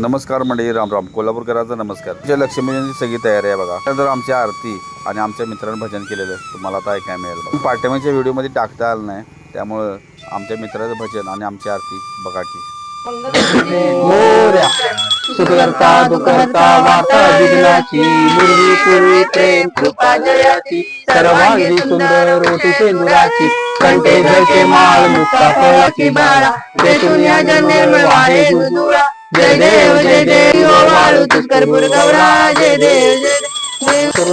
नमस्कार मंडळी राम राम. कोल्हापूरकरांचा नमस्कार. तुमच्या लक्ष्मीची सगळी तयारी आहे बघा. त्यानंतर आमची आरती आणि आमच्या मित्रांनी भजन केलेलं तुम्हाला आता ऐकायला मिळेल बघा. पाठिंबाच्या व्हिडिओमध्ये टाकता आलं नाही त्यामुळं आमच्या मित्राचं भजन आणि आमची आरती बघा की. मोर्या सुखकर्ता दुःखहर्ता वार्ता विघ्नाची मुरली पूर्वी प्रेम कृपा जयाची सर्वांगी सुंदर रोटी सेंदुराची कंटे जळके माळ मुक्ता फळाची बाळा तेथून या जन्मे वाहे दुजुळा जय देव जय देव ओ वाळू तुष्करपूर गौरा जय देव जय देव.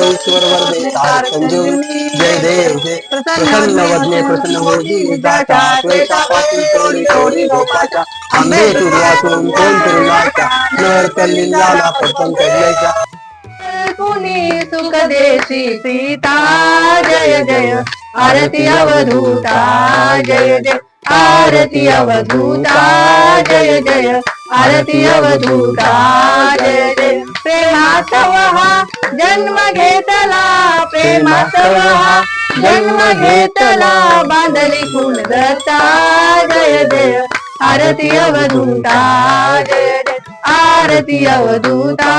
जय देव. जय प्रसन्न वदने प्रसन्न होती जाता क्लेशापासून तोडी तोडी गोपाच्या आंबे तुर्यातून कोण तरुणाच्या नर कल्लिंगाला पटकन चढल्याच्या कुणी सुख देशी सीता? जय जय. आरती अवधूता जय जय. आरती अवधूता जय जय. आरती अवधूता जय जय जन्म घेतला प्रेमातव हा जन्म घेतला बांधली कुण जय जय आरती अवधूता जय जय आरती अवधूता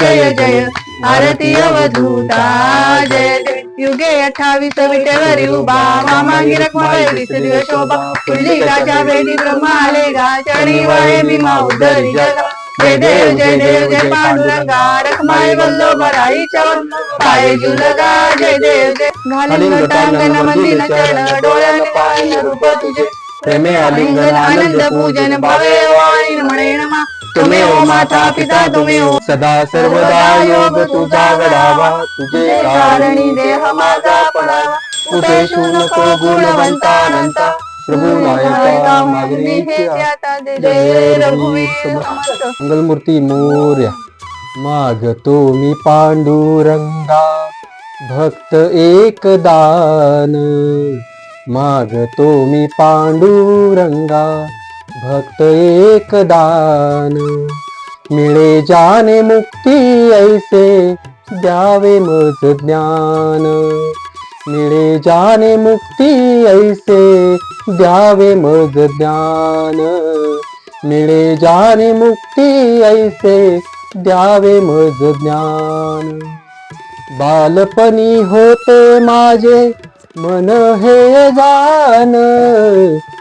जय जय आरती अवधूता जय युगे अठ्ठावीस विटेवरी उभा मामांगी रखमावेली दिव्य शोभा पुंडलिकाच्या भेटी ब्रह्मा आले गा चरणी वळे भीमा उद्धरी जगा. जय देव जय देव जय पांडुरंगा. रखमाई वल्लभ राईच्या पाय जुलगा जय देव जय. घालिंग टांगण मंदिर चरण डोळ्याने पाहिन रूप तुझे. प्रेमे आलिंगन आनंद पूजन भावे वाणी म्हणे नमा. तुम्ही ओ माता पिता तुम्ही ओ सदा सर्वदा योग तुझा घडावा तुझे कारणी देह माझा पडावा कुठे नको गुणवंता अनंता. प्रभू नायका मागणी जय रघुवीर समर्थ. मंगलमूर्ती मोर्या मागतो मी पांडुरंगा. भक्त एक दान मागतो मी पांडुरंगा. भक्त एक दान. मिळे जाने मुक्ती ऐसे द्यावे मज ज्ञान. मिळे जाने मुक्ती ऐसे द्यावे मज ज्ञान. मिळे जाने मुक्ती ऐसे द्यावे मज ज्ञान. बालपणी होते माझे मन हे जान.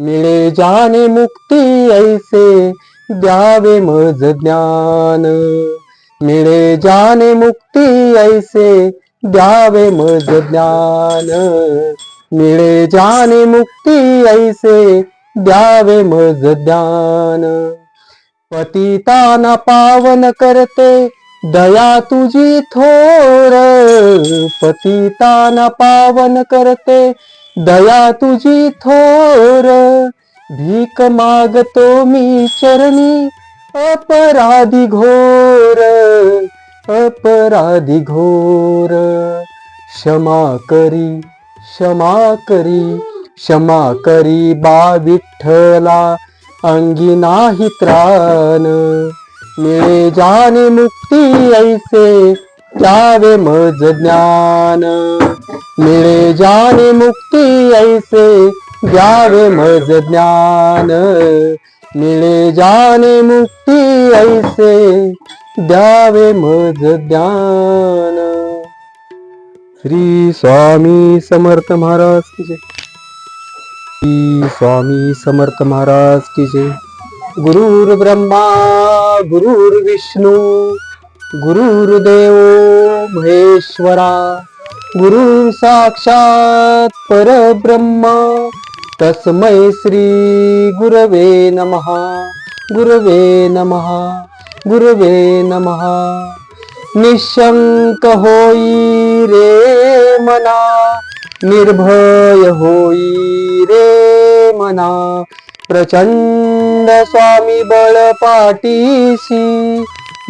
मिळे जाने मुक्ती ऐसे द्यावे मज ज्ञान. मिळे जाने मुक्ती ऐसे द्यावे मज ज्ञान. मिळे जाने मुक्ती ऐसे द्यावे मज ज्ञान. पतिताना पावन करते दया तुझी थोर. पतिताना पावन करते दया तुझी थोर भीक मागतो मी चरणी अपराधी घोर अपराधी घोर. क्षमा करी क्षमा करी क्षमा करी बा विठ्ठला अंगी नाही त्राण. मिळे जाने मुक्ती ऐसे द्यावे मज ज्ञान मिळे जाने मुक्ती ऐसे द्यावे मज ज्ञान मिळे जाने मुक्ती ऐसे द्यावे मज ज्ञान. श्री स्वामी समर्थ महाराज की जय. श्री स्वामी समर्थ महाराज की जय. गुरुर्ब्रह्मा ब्रह्मा विष्णू गुरुर्देव महेश्वरा गुरु साक्षात परब्रह्म तस्मै श्री गुरवे नमः गुरवे नमः गुरवे नमः। निशंक होई रे मना निर्भय होई रे मना। प्रचंड स्वामी बळ पाठीशी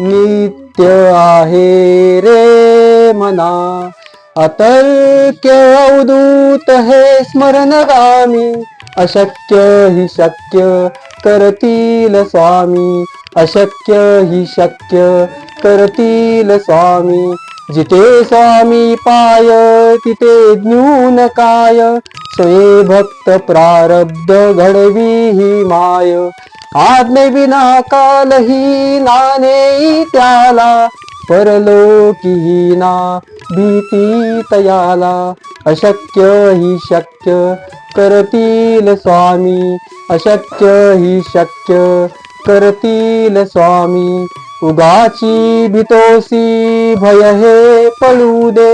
नित्य आहे रे मना. अतर्क्य अवधूत हे स्मरणगामी. अशक्य हि शक्य करतील स्वामी. अशक्य हि शक्य करतील स्वामी. जिथे स्वामी पाय तिथे ज्ञून काय. स्वये भक्त प्रारब्ध घडवी ही माय. आज्ञे विना कालही नाने त्याला परलोकी ना भीती तयाला। अशक्य हि शक्य करतील स्वामी अशक्य ही शक्य करतील स्वामी। उगाची भितोसी भय हे पळू दे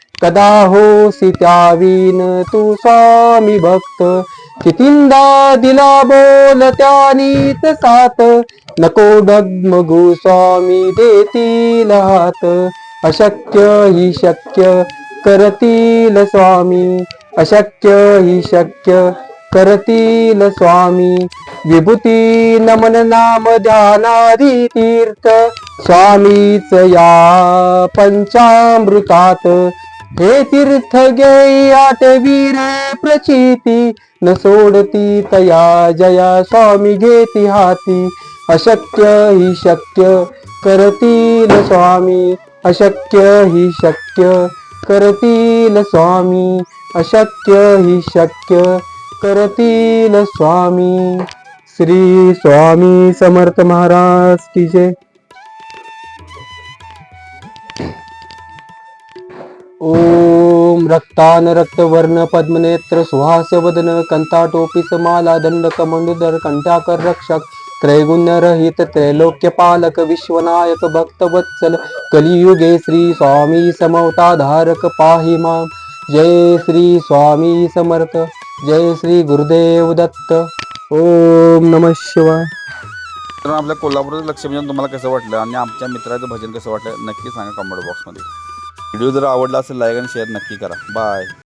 कदा होसी त्यावीन तू स्वामी भक्त? कितींदा दिला बोल त्यानीच सात. नको डगमगू स्वामी देतील हात. अशक्य ही शक्य करतील स्वामी. अशक्य ही शक्य करतील स्वामी. विभूती नमन नाम ध्यानादी तीर्थ. स्वामीच या पंचामृतात. हे तीर्थ घेई आठवी वीरे प्रचिती न सोडती तया जया स्वामी घेती हाती. अशक्य हि शक्य करतील स्वामी अशक्य हि शक्य करतील स्वामी अशक्य हि शक्य करतील स्वामी. श्री स्वामी समर्थ महाराज की जय. ओम रक्तान रक्तवर्ण पद्मनेत्र सुहास वदन कंता टोपीस माला दंड कमंडुदर कंठाकर रक्षक त्रैगुण्य रहित त्रैलोक्य पालक विश्वनायक भक्त वत्सल कलियुगे श्री स्वामी समवताधारक पाहिमा। जय श्री स्वामी समर्थ। जय श्री गुरुदेव दत्त। ओम नमः शिवाय। तर आपल्या कोल्हापूरचं लक्ष्मीजन म्हणजे तुम्हाला कसं वाटलं आणि आमच्या मित्राचं भजन कसं वाटलं नक्की सांगा कमेंट बॉक्समध्ये व्हिडिओ जर आवडला असेल लाईक आणि शेअर नक्की करा. बाय